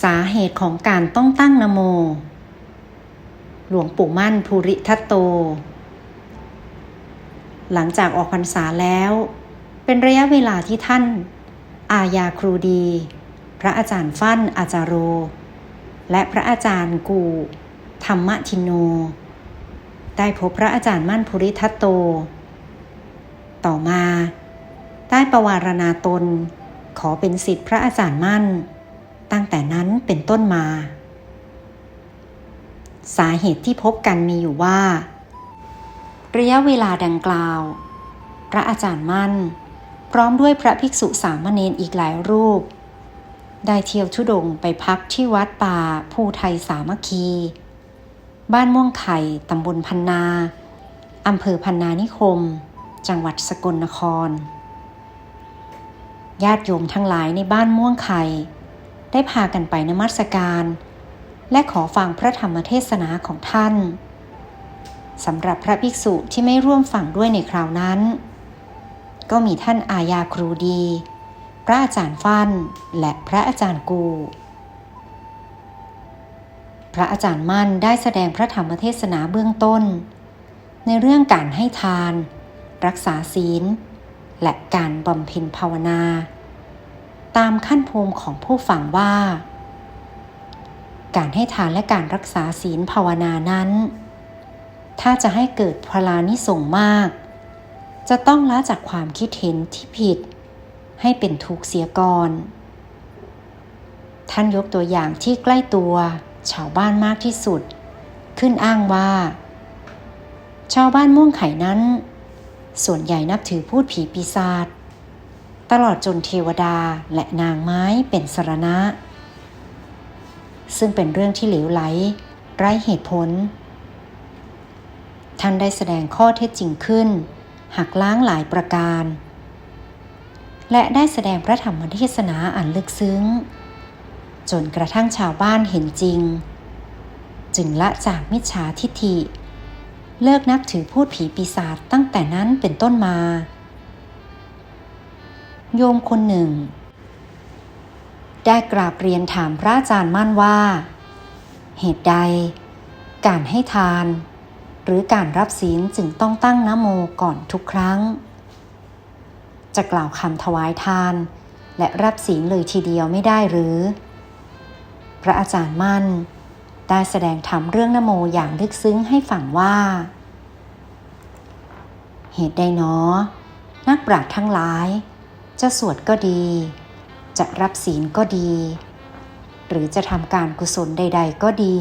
สาเหตุของการต้องตั้งนโม หลวงปู่มั่นภูริทัตโต หลังจากออกพรรษาแล้ว เป็นระยะเวลาที่ท่าน อาญาครูดี พระอาจารย์ฟั่นอาจารโร และพระอาจารย์กู ธรรมทินโน ได้พบพระอาจารย์มั่นภูริทัตโต ต่อมา ได้ประวารณาตน ขอเป็นสิทธิพระอาจารย์มั่น ตั้งแต่นั้นเป็นต้นมา สาเหตุที่พบกันมีอยู่ว่า ระยะเวลาดังกล่าว พระอาจารย์มั่น พร้อมด้วยพระภิกษุสามเณรอีกหลายรูป ได้เที่ยวทุดงไปพักที่วัดป่าภูไทยสามัคคี บ้านม่วงไข่ตำบลพันนาอำเภอพันนานิคม จังหวัดสกลนครญาติโยมทั้งหลายในบ้านม่วงไข่ ได้พากันไปนมัสการ และขอฟังพระธรรมเทศนาของท่านสำหรับพระภิกษุที่ไม่ร่วมฟังด้วยในคราวนั้น ก็มีท่านอาญาครูดี พระอาจารย์ฟั่นและพระอาจารย์กู พระอาจารย์มั่นได้แสดงพระธรรมเทศนาเบื้องต้น ในเรื่องการให้ทาน รักษาศีล และการบำเพ็ญภาวนา ตามขั้นภูมิของผู้ฟังว่า การให้ทานและการรักษาศีลภาวนานั้น ถ้าจะให้เกิดพลานิสงมาก จะต้องละจากความคิดเห็นที่ผิด ให้เป็นทุกข์เสียก่อน ท่านยกตัวอย่างที่ใกล้ตัวชาวบ้านมากที่สุด ขึ้นอ้างว่า ชาวบ้านม่วงไข่นั้น ส่วนใหญ่นับถือพูดผีปีศาจ ตลอดจนเทวดาและนางไม้เป็นสรณะ ซึ่งเป็นเรื่องที่เหลวไหล ไร้เหตุผล ท่านได้แสดงข้อเท็จจริงขึ้น หักล้างหลายประการ และได้แสดงพระธรรมเทศนาอันลึกซึ้ง จนกระทั่งชาวบ้านเห็นจริง จึงละจากมิจฉาทิฏฐิ เลิกนับถือพูดผีปีศาจตั้งแต่นั้นเป็นต้นมา โยมคนหนึ่ง ได้กราบเรียนถามพระอาจารย์มั่นว่า เหตุใด การให้ทาน หรือการรับศีลจึงต้องตั้งนโมก่อนทุกครั้ง จะกล่าวคำถวายทาน และรับศีลเลยทีเดียวไม่ได้หรือ พระอาจารย์มั่น ได้แสดงธรรมเรื่องนโมอย่างลึกซึ้งให้ฟังว่า เหตุใดหนอนักปราชญ์ทั้งหลาย จะสวดก็ดี จะรับศีลก็ดี หรือจะทำการกุศลใด ๆ ก็ดี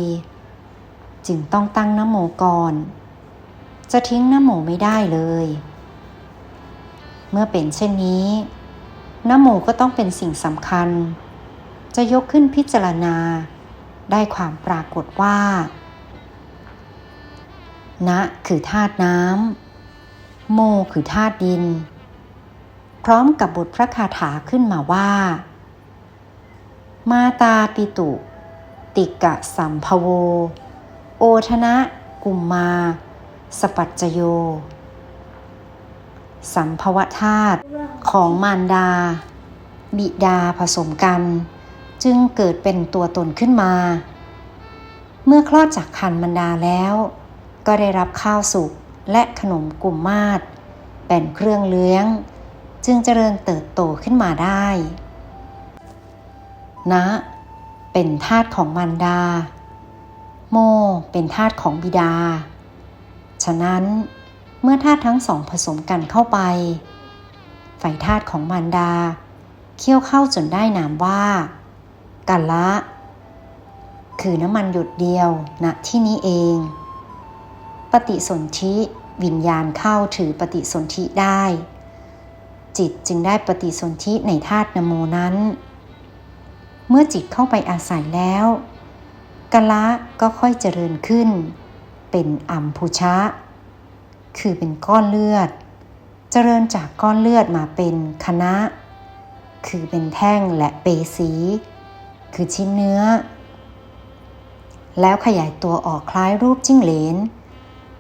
จึงต้องตั้งนโมก่อน จะทิ้งนโมไม่ได้เลย เมื่อเป็นเช่นนี้นโมก็ต้องเป็นสิ่งสำคัญ จะยกขึ้นพิจารณา ได้ความปรากฏว่านะคือธาตุน้ำ โมคือธาตุดิน พร้อมกับบทพระคาถาขึ้นมาว่า มาตาปิตุ ติกะสัมภโว โอทนะกุมมา สปัจจโย สัมภวธาตุของมารดา บิดาผสมกัน จึงเกิดเป็นตัวตนขึ้นมา เมื่อคลอดจากคันมารดาแล้ว ก็ได้รับข้าวสุกและขนมกลุ่มมาศเป็นเครื่องเลี้ยง จึงเจริญเติบโตขึ้นมาได้นะ เป็นธาตุของมารดา โม เป็นธาตุของบิดา ฉะนั้นเมื่อธาตุทั้งสองผสมกันเข้าไป ฝ่ายธาตุของมารดา เคี่ยวเข้าจนได้นามว่า กันละ คือน้ำมันหยดเดียวณนะที่นี้เอง ปฏิสนธิวิญญาณเข้าถือปฏิสนธิได้ จิตจึงได้ปฏิสนธิในธาตุนโมนั้น เมื่อจิตเข้าไปอาศัยแล้วกะละก็ค่อยเจริญขึ้น เป็นอัมพุชะ คือเป็นก้อนเลือด เจริญจากก้อนเลือดมาเป็นคณะ คือเป็นแท่งและเปสี คือชิ้นเนื้อ แล้วขยายตัวออกคล้ายรูปจิ้งเหลน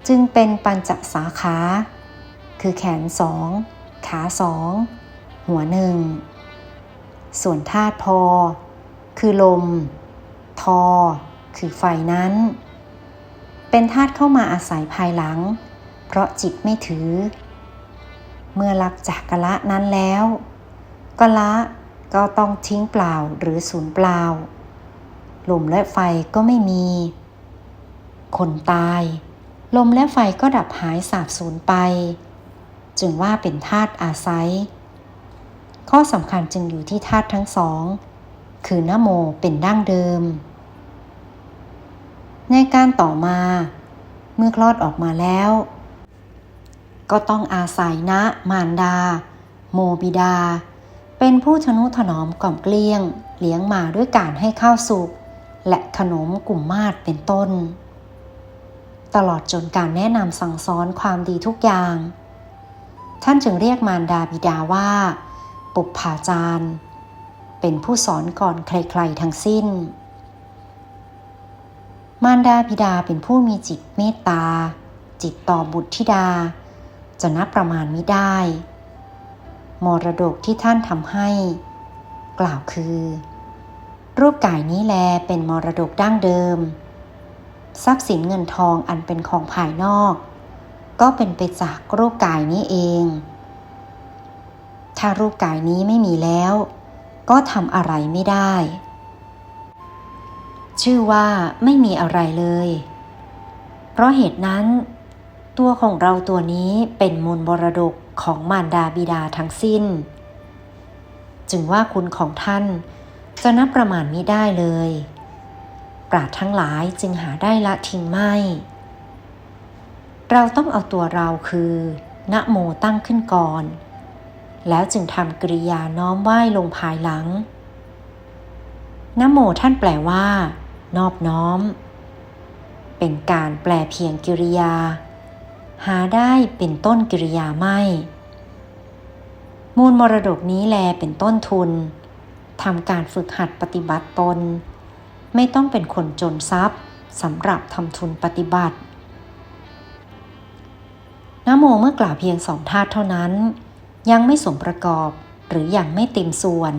จึงเป็นปัญจสาขา คือแขนสอง ขาสอง หัวหนึ่ง ส่วนธาตุพอ คือลม ทอ คือไฟนั้น เป็นธาตุเข้ามาอาศัยภายหลัง เพราะจิตไม่ถือ เมื่อลักจากกะละนั้นแล้วกะละก็ต้องทิ้งเปล่าหรือสูญเปล่า ลมและไฟก็ไม่มี คนตาย ลมและไฟก็ดับหายสาบสูญไป จึงว่าเป็นธาตุอาศัย ข้อสำคัญจึงอยู่ที่ธาตุทั้งสอง คือนโมเป็นดั้งเดิม ในการต่อมา เมื่อคลอดออกมาแล้ว ก็ต้องอาศัยนะมารดา โมบิดา เป็นผู้ทนุถนอมกล่อมเกลี้ยง เลี้ยงมาด้วยการให้ข้าวสุกและขนมกลุ่มมาศเป็นต้น ตลอดจนการแนะนำสั่งสอนความดีทุกอย่าง ท่านจึงเรียกมารดาบิดาว่า ปุปผาจารย์ เป็นผู้สอนก่อนใครๆทั้งสิ้น มารดาบิดาเป็นผู้มีจิตเมตตา จิตต่อบุตรธิดา จะนับประมาณไม่ได้ มรดกที่ท่านทำให้ กล่าวคือ รูปกายนี้แลเป็นมรดกดั้งเดิม ทรัพย์สินเงินทองอันเป็นของภายนอก ก็เป็นไปจากรูปกายนี้เอง ถ้ารูปกายนี้ไม่มีแล้ว ก็ทำอะไรไม่ได้ ชื่อว่าไม่มีอะไรเลย เพราะเหตุนั้น ตัวของเราตัวนี้เป็นมูลมรดกของมารดาบิดาทั้งสิ้น จึงว่าคุณของท่านจะนับประมาณไม่ได้เลย ปราดทั้งหลายจึงหาได้ละทิ้งไม่ เราต้องเอาตัวเราคือนะโมตั้งขึ้นก่อน แล้วจึงทำกริยาน้อมไหว้ลงภายหลังนโมท่านแปลว่า นอบน้อม เป็นการแปลเพียงกิริยา หาได้เป็นต้นกิริยาไม่ มูลมรดกนี้แลเป็นต้นทุนทำการฝึกหัดปฏิบัติตน ไม่ต้องเป็นคนจนทรัพย์สำหรับทำทุนปฏิบัติ นโมเมื่อกล่าวเพียงสองธาตุเท่านั้น ยังไม่สมประกอบหรืออยังไม่เต็มส่วน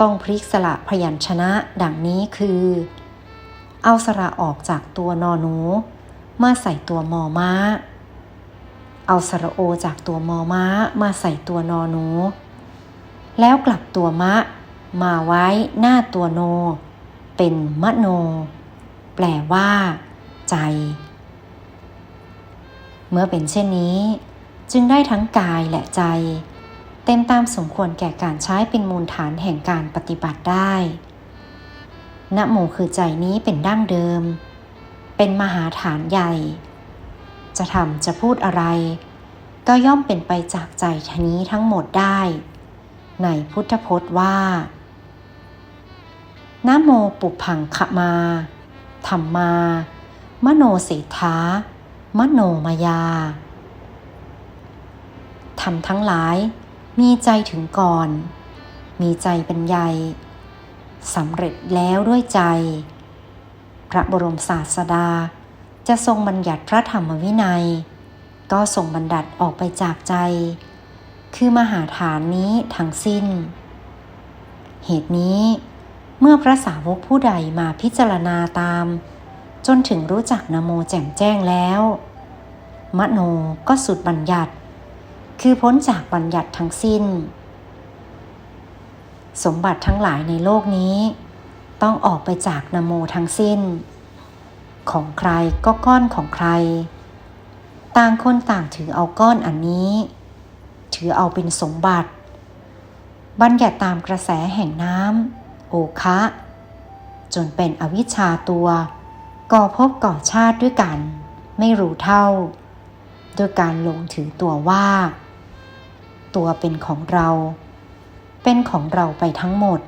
ต้องพลิกสละพยัญชนะดังนี้คือ เอาสระออกจากตัวนอหนูมาใส่ตัวมอม้า เอาสระโอจากตัวมอม้ามาใส่ตัวนอหนู แล้วกลับตัวมะ มาไว้หน้าตัวโน เป็นมะโน แปลว่า ใจ เมื่อเป็นเช่นนี้ จึงได้ทั้งกายและใจ เต็มตามสมควรแก่การใช้เป็นมูลฐานแห่งการปฏิบัติได้นะโมคือใจนี้เป็นดั้งเดิม เป็นมหาฐานใหญ่ จะทำจะพูดอะไร ก็ย่อมเป็นไปจากใจทนี้ทั้งหมดได้ ในพุทธพจน์ว่านะโมปุพังขมา ธรรมา มโนเศรษฐา มโนมายาทำทั้งหลายมีใจถึงก่อน มีใจเป็นใหญ่สำเร็จแล้วด้วยใจ พระบรมศาสดาจะทรงบัญญัติพระธรรมวินัย ก็ทรงบัญญัติออกไปจากใจ คือมหาฐานนี้ทั้งสิ้น เหตุนี้เมื่อพระสาวกผู้ใดมาพิจารณาตาม จนถึงรู้จักนโมแจ่มแจ้งแล้ว มโนก็สุดบัญญัติ คือพ้นจากบัญญัติทั้งสิ้น สมบัติทั้งหลายในโลกนี้ ต้องออกไปจากนโมทั้งสิ้น ของใครก็ก้อนของใคร ต่างคนต่างถือเอาก้อนอันนี้ ถือเอาเป็นสมบัติ บัญญัติตามกระแสแห่งน้ำโอคะ จนเป็นอวิชชาตัว ก่อภพก่อชาติด้วยกัน ไม่รู้เท่า โดยการหลงถือตัวว่า ตัวเป็นของเรา เป็นของเราไปทั้งหมด